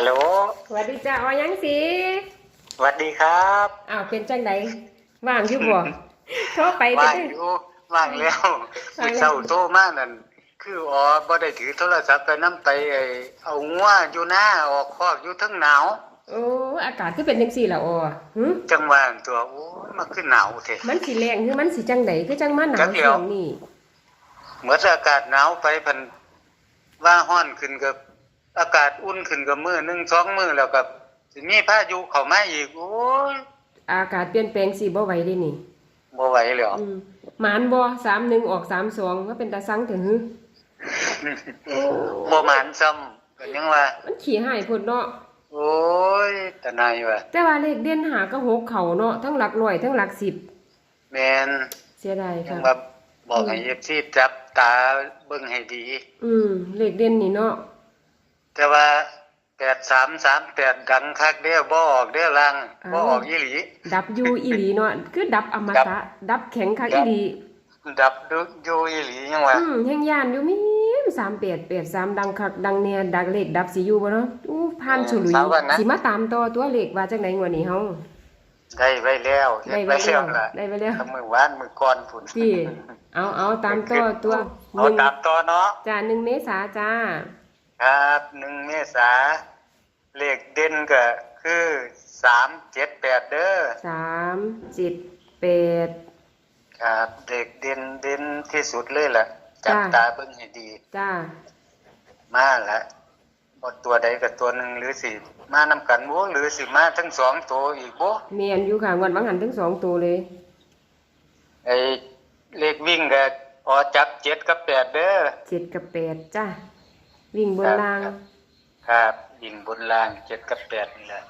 ฮัลโหลสวัสดีจ้าออยังสิสวัสดีครับอ้าวเป็นจังไดว่างอยู่บ่โทรไปว่างเด้ออยู่ว่างแล้วว่างแล้วเช้าโตมากนั่นคืออ๋อบ่ได้ถือโทรศัพท์ไปนํไปไอ้เอางัวอยู่หน้าออกคอกอยู่เทั้งหนาวโอ้อากาศคือเป็นจังซี่ล่ะออหึจังหวะตัวโอ้ยมันคือหนาวแท้มันสิแรงคือมันสิจังไดคือจังมาหนาจัวกเดียวช่วงนี้เหมือนอากาศหนาวไปพันว่าฮ้อนขึ้นกับ อากาศอุ่นขึ้นกับมื้อหนึงสองมื้อแล้วก็สิมีพายุเข้ามาอีกโอ้ยอากาศเปลี่ยนแปลงสิบ่ไหวเด้นี่บ่ไหวแล้วอืมหมานบ่31ออก32ว่าเป็นตาสังถึงหึโอ้บ่หมานซ้ำก็ยังว่า มันขี้หายพุ่นเนาะโอ้ยตะนายว่ะแต่ว่าเลขเด่นหาก็หกเขาเนาะทั้งหลักร้อยทั้งหลักสิบแม่นเสียดายยัค่ะ งว่าบอกให้เอฟซีจับตาเบิ่งให้ดี อืมเลขเด่นนี่เนาะ แต่ว่าแปดสามสามแปดดังคักเด้อบ่ออกเด้อลังบ่ออกอีหลี ดับอยูอีหลีเนาะคือดับอมดัตะบดับแข็งคักดัอีบหลี ดับดูอยู่อีหลียังว่าอืมแห่งยานอยู่มีมสามแปดแปดสามดังคักดังเนี่ยดักเลขดับสิอยู่บ่เนาะอู้ผ่านฉลุยสิมาตามต่อตัวเลขว่าจังได๋งวดนี้เฮาได้ไว้แล้วเฮ็ได้ดไว้ไว้แล้แล้ววล่ะได้ไว้แล้วทั้งมื้อวานมื้อก่อนพุ่นพี่เอาเอาตามต่อตัวหเอานึ่งตามต่อเนาะจ้าหนึ่งเมษาจ้า ครับ1เมษาเลขเด่นก็คือ378เด้อสามเจ็ดแปดครับเด็กเด่นเด่นที่สุดเลยล่ะ จับจ้ะตาเบิ่งให้ดี จ้า มาละบ่ตัวใดกับตัวหนึ่งหรือสิมานำกันบ่หรือสิมาทั้งสองตัวอีกบ่เมียนอยู่ค่ะงวดบางหันทั้งสองตัวเลยไอ้เลขวิ่งก็พอจับเจ็ดกับแปดเด้อเจ็ดกับแปดจ้า วิ่งบนราง ครับครับวิ่งบนล่างเจ็ดกับแปดนี่แหละ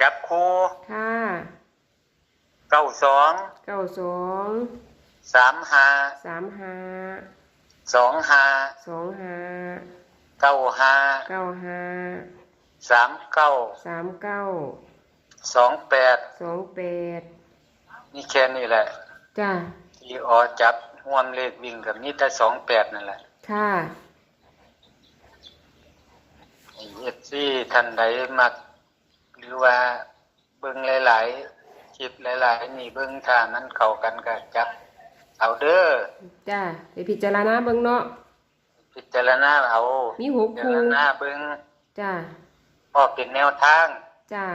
จับคู่ค่ะเก้าสองเก้าสองสามห้าสามห้าสองห้าสองห้าเก้าห้าเก้าห้าสามเก้าสามเก้าสองแปดสองแปดนี่แค่นี้แหละจ้าที่ออจับห่วมเลขวิ่งกับนี่แต่สองแปดนั่นแหละ ค่ะเอฟซีท่านใดมัก หรือว่าเบิ่งหลายๆคลิปหลายๆนี่เบิ่งถ้ามันเข้ากันก็จับเอาเด้อจ้าไปพิจารณาเบิ่งเนาะพิจารณาเอามีหกพิคู่จารณาเบิ่งจ้าพอเป็นแนวทาง จ้า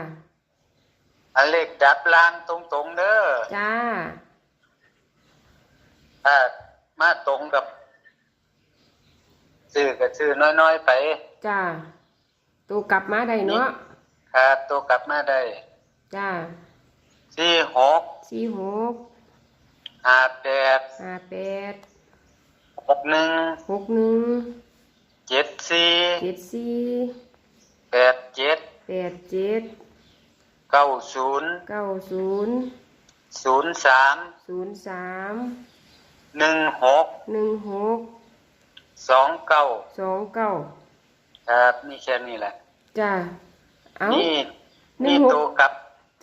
อันเลขดับล่างตรงๆเด้อจ้าถ้ามาตรงกับ ซื้อก็ซื้อน้อยๆไป จ้าตัวกลับมาได้เนาะครับตัวกลับมาได้จ้าสี่หกสี่หกห้าแปดห้าแปดหกหนึ่งหกหนึ่งเจ็ดสี่เจ็ดสี่แปดเจ็ดแปดเจ็ดเก้าศูนย์เก้าศูนย์ศูนย์สามศูนย์สามหนึ่งหกหนึ่งหก สองเก้าสองเก้าครับนี่แค่นี้แหละจ้าเอานี่หนึ่นี่งหก ตัวกลับ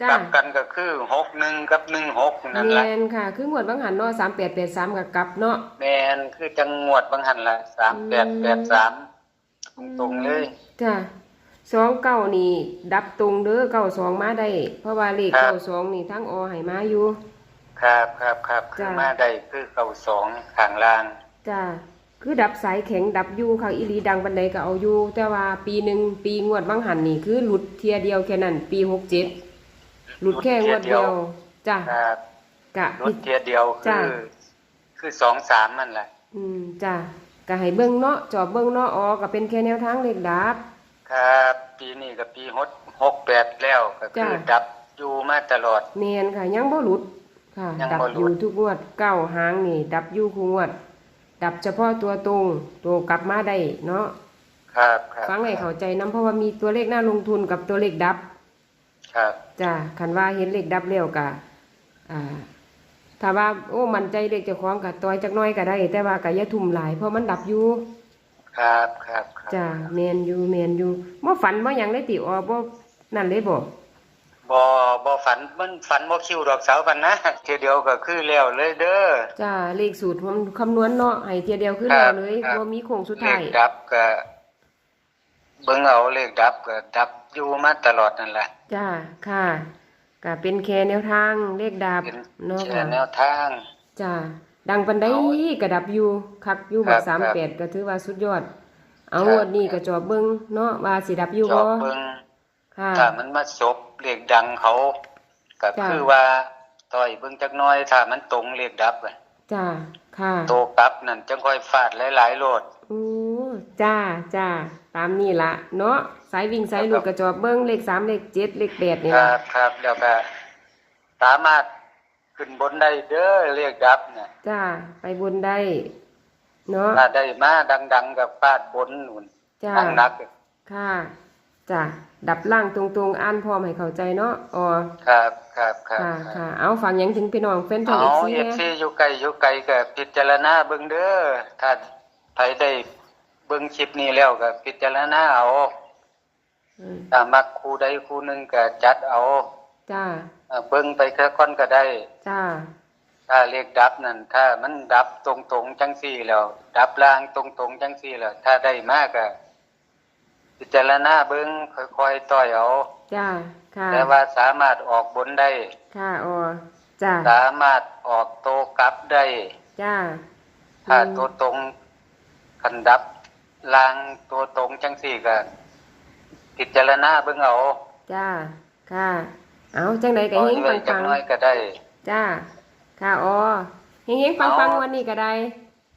จ้ากลับกันก็คือหกหนึ่งกับหนึ่งหกนั่นแมแหละนค่ะ คือหวดบางหันเนาะสามแปดแปดสามกับกลับเนาะ แมนคือจังงวดบางหันละสามแปดแปดสามตรงๆเลย จ้าสองเก้านี่ ดับตรงเด้อเก้าสองมาได้ เพราะว่าเลขครับ เก้าสองนี่ทั้งอให้มาอยู่ ครับครับครับคือจ้ะ มาได้คือเก้าสองข้างล่าง จ้า คือดับสายแข็งดับอยู่ค่ะอีหลีดังบันไดก็เอาอยู่แต่ว่าปีหนึ่งปีงวดบางหันนี่คือหลุดเทียเดียวแค่นั้นปีหกเจ็ดหลุดแค่งวดเดียวจ้าครับกะรถเทียเดียวคืจ้ะอคือสองสามนั่นแหละ อืมจ้าก็ให้เบิ่งเนาะจอบเบิ่งเนาะอ๋อก็เป็นแค่แนวทางเลขดับ ครับ ปีนี้กับปีหกหกแปดแล้วก็คือจ้ะดับอยู่มาตลอดเนียนค่ะ ยังบ่หลุดค่ะยังดับบ่อหลุยู่ดทุกงวดเก้าหางนี่ ดับอยู่คู่งวด ดับเฉพาะตัวตรงตัวกลับมาได้เนาะครับครับฟังให้เข้าใจนํเพราะว่ามีตัวเลขหน้าลงทุนกับตัวเลขดับ ครับ จ้าคันว่าเห็นเลขดับแล้วก็อ่าถ้าว่าโอ้มันใจเลขเจ้าของก็ต่อยจักหน้อยก็ได้ แต่ว่าก็อย่าทุ่มหลายเพราะมันดับอยู่ครับครับครับจ้าแม่นอยู่แม่นอยู่บ่ฝันบ่หยังได้ติอ๋อบ่นั่นเลยบ่ บ่บ่ฝันมันฝันบ่คิวดอกเสาพันนะเทียเดียวก็คือแล้วเลยเด้อจ้าเลขสูตรผมคำนวณเนาะให้เทียเดียวขึ้นครัแล้บวเลยครับบ่มีโค้งสุดเลท้ายขดับก็เบิ่งเอาเลขดับก็ดับอยู่มาตลอดนั่นแหละจ้าค่ะก็เป็นแค่แนวทางเลขดับเป็นเนาะแค่ค่ะแนวทางจ้าดังปันได้เอาก็ดับอยู่คักอยู่ครับักบสามครับแปดก็ถือว่าสุดยอด เอาครับงวดนี้ก็จอบเบิ่งเนาะว่าสิดับอยู่จอบ่บเบิ่งค่ะ ถ้ามันมาศพเลขดังเขาก็จ้ะคือว่าต่อยเบิ่งจักหน้อยถ้ามันตรงเลขดับอะจ้าค่ะโตกลับนั่นจังค่อยฟาดหลายๆโลดโอ้จ้าจ้าตามนี่ละเนาะสายวิ่งสายหลุดครับก็จอบเบิ่งเลขสามเลขเจ็ดเลขแปดนี่คล่ะรับครับแล้วก็สามารถขึ้นบนได้เด้อเลขดับเนี่ยจ้าไปบนได้เนาะถ้าได้มาดัง ๆ กับฟาดบนนู่นจ้าทางนักค่ะ จ้าดับล่างตรงๆอ่านพร้อมให้เข้าใจเนาะอ๋อครับครับครับค่ะคค่ะรับเอาฟังหยังถึงพี่น้องแฟนช่องเอาเอฟซีเอฟซีอยู่ไกลอยู่ไกลก็พิจารณาเบิ่งเด้อถ้าใครได้เบิ่งคลิปนี้แล้วก็พิจารณาเอาถ้ามักคู่ใดคู่หนึงก็จัดเอาจ้าเอ่อเบิ่งไปแค่ก่อนก็ได้จ้าถ้าเลขดับนั่นถ้ามันดับตรงๆจังซี่แล้ว ดับล่างตรงๆจังซี่แล้วถ้าได้มากก็ พิจารณาเบิ่งค่อยๆต่อยเอาจ้าค่ะแต่ว่าสามารถออกบนได้ ค่ะอ๋อจ้าสามารถออกโตกลับได้ จ้าถ้าอืมตัวตรงคันดับล่างตัวตรงจังซี่ก็พิจารณาเบิ่งเอาจ้าค่ะ เอาจังใดก็ปล่อยเฮงไว้ปัจักงหน้อยก็ได้ๆจ้า ค่ะอ๋อเฮงๆปังๆวันนี้ก็ได้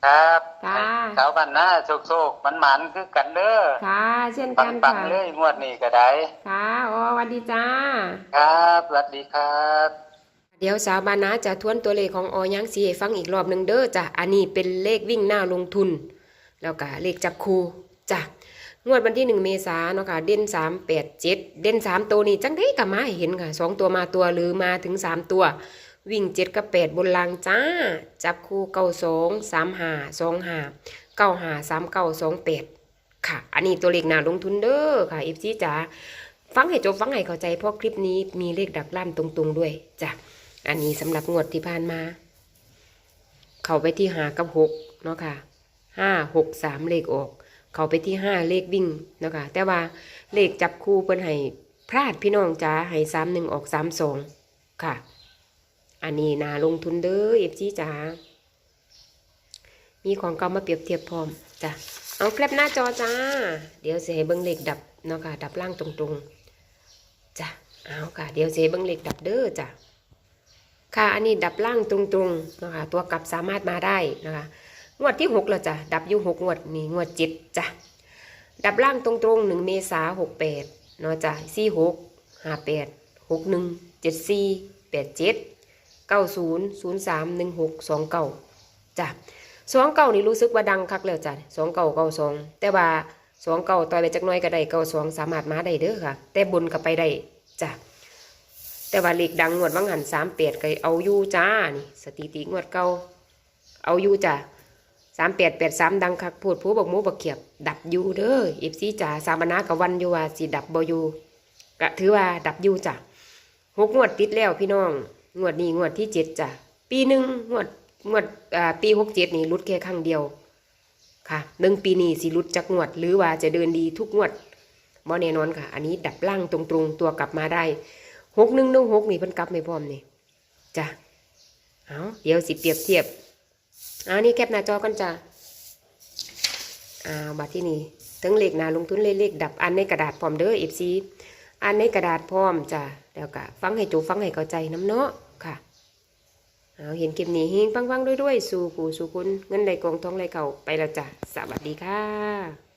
ครับค่ะให้สาวบ้านนาโชคๆมันหมันคือกันเด้อค่ะเช่นปักันงค่ะๆเลยงวดนี้ก็ได้ค่ะอ๋อสวัสดีจ้า ครับสวัสดีครับ เดี๋ยวสาวบานาจะทวนตัวเลขของออยังสีให้ฟังอีกรอบหนึ่งเด้อจ้ะอันนี้เป็นเลขวิ่งหน้าลงทุน แล้วก็เลขจับคูจ้ะงวดวันที่หนึ่งเมษาเนาะค่ะเด่นสามแปดเจ็ดเด่นสามตัวนี้จังได้กับมาให้เห็นค่ะสองตัวมาตัวหรือมาถึงสามตัว วิ่งเจ็ดกับแปดบนรางจ้า จับคู่เก้าสองสามหาสองหาเก้าหาสามเก้าสองแปดค่ะ อันนี้ตัวเลขหนาลงทุนเด้อค่ะเอฟซีจ๋าฟังให้จบฟังให้เข้าใจเพราะคลิปนี้มีเลขดักล่ามตรงๆด้วยจ้ะอันนี้สำหรับงวดที่ผ่านมา เข้าไปที่หากับหกเนาะค่ะห้าหกสามเลขออก เข้าไปที่ห้าเลขวิ่งเนาะค่ะแต่ว่าเลขจับคู่เปิ้นให้พลาดพี่น้องจ้าให้สามหนึ่งออกสามสองค่ะ อันนี้นาลงทุนเด้อเอฟซีจ้ามีของเก่ามาเปรียบเทียบพร้อมจ้ะ เอาแคลปหน้าจอจ้า เดี๋ยวสิให้เบิ้งเหลขดับเนาะค่ะ ดับล่างตรงๆ จ้ะ เอาค่ะ เดี๋ยวสิให้เบิ้งเหลขดับเด้อจ้ะ ค่ะ อันนี้ดับล่างตรงๆนะคะตัวกลับสามารถมาได้นะคะ งวดที่หกแล้วจ้ะ ดับอยู่หกงวดนี่งวดเจ็ดจ้ะ ดับล่างตรงๆหนึ่งเมษาหกแปดเนาะจ้ะสี่หกห้าแปดหกหนึ่งเจ็ดสี่แปดเจ็ด เก้าศูนย์ศูนย์สามหนึ่งหกสองเก้าจ้ะสองเก้านี่รู้สึกว่าดังคักแล้วจ้ะสองเก้าเก้าสองแต่ว่าสองเก้าต่อยไปจักน้อยก็ได้เก้าสองสามารถมาได้เด้อค่ะ แต่บนก็ไปได้จ้ะแต่ว่าเลขดังงวดวังหันสามเปดก็เอาอยู่จ้านี่สถิติงวดเก่าเอาอยู่จ้าสามแปดแปดสามดังคักพูดผู้บอกมูบอกเขียบ ดับอยู่เด้อเอฟซีจ้าสามนากับวันอยู่ว่าสิดับบอยู่ก็ถือว่าดับอยู่จ้ะหกงวดติดแล้วพี่น้อง งวดนี้งวดที่เจ็ดจ้ะปีหนึ่งงวดงวดอ่าปีหกเจ็ดนี่รุดแค่ครั้งเดียวค่ะหนึ่งปีนี้สิรุดจักงวด หรือว่าจะเดินดีทุกงวดบ่แน่นอนค่ะ อันนี้ดับล่างตรงๆตัวกลับมาได้หกหนึ่งหนึ่งหกนี่เพิ่นกลับไม่พร้อมนี่จ้ะเอาเดี๋ยวสิเปรียบเทียบอันนี้แคปหน้าจอกันจ้ะอ่าบัตรที่นี่ถึงเลขนาลงทุนเลขเลขดับอันในกระดาษพร้อมเด้อเอฟซีอันในกระดาษพร้อมจ้ะแล้วก็ฟังให้จูฟังให้เข้าใจน้ำเนาะ เอาเห็นคลิปนี้เฮงปังๆด้วยๆ สู่กูสู่คุณเงินไหลกองทองไหลเก่าไปแล้วจ้ะสวัสดีค่ะ